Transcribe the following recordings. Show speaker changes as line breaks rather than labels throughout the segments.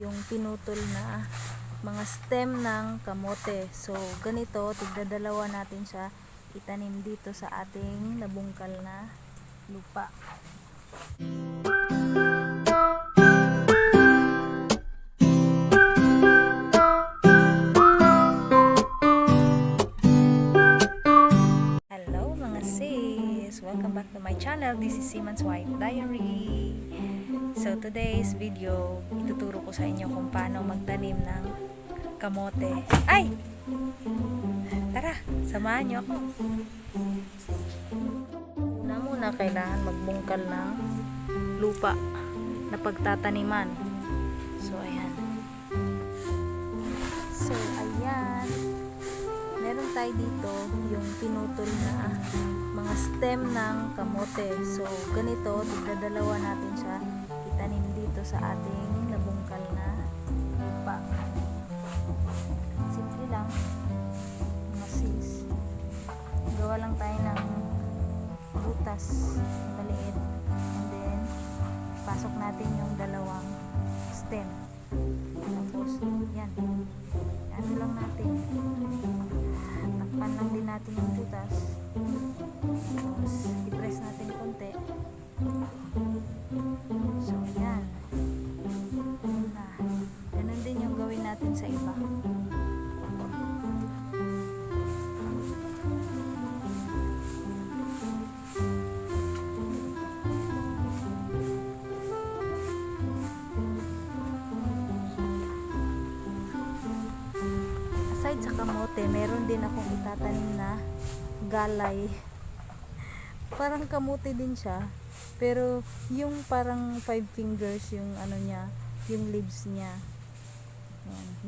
yung pinutol na mga stem ng kamote. So, ganito, tigdadalawa natin siya itanim dito sa ating nabungkal na lupa. Hello sis! Welcome back to my channel. This is Simon's White Diary. So today's video, ituturo ko sa inyo kung paano magtanim ng kamote. Ay! Tara, samahan niyo ako. Una muna kailangan magbungkal ng lupa na pagtataniman. So ayan. So ayan meron tayo dito yung pinutol na stem ng kamote. So, ganito, tigdadalawa natin siya itanim dito sa ating nabungkal na lupa. Simple lang. Mga sis. Gawa lang tayo ng butas maliit. And then, pasok natin yung dalawang stem. Tapos, yan. Ano lang natin takpan lang din natin yung butas ganun din yung gawin natin sa iba aside sa kamote, meron din akong itatanim na galay. Parang kamote din siya. Pero yung parang five fingers yung ano niya, yung leaves niya.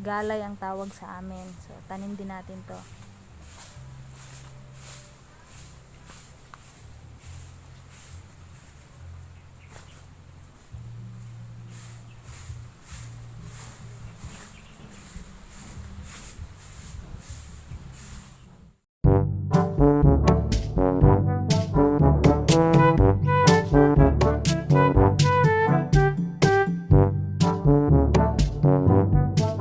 Galay ang tawag sa amin. So, tanim din natin to.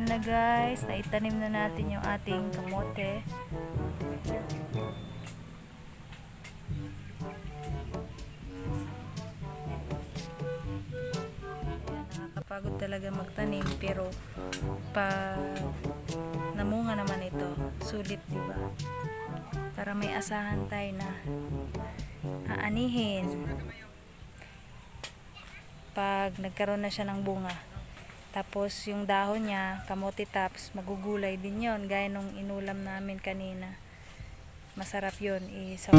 Ayan na guys, naitanim na natin yung ating kamote. Nakakapagod talaga magtanim pero pa namunga naman ito. Sulit di ba? Para may asahan tayo na aanihin. Pag nagkaroon na siya ng bunga tapos yung dahon niya kamote tops magugulay din yon gaya nung inulam namin kanina. Masarap yon isaw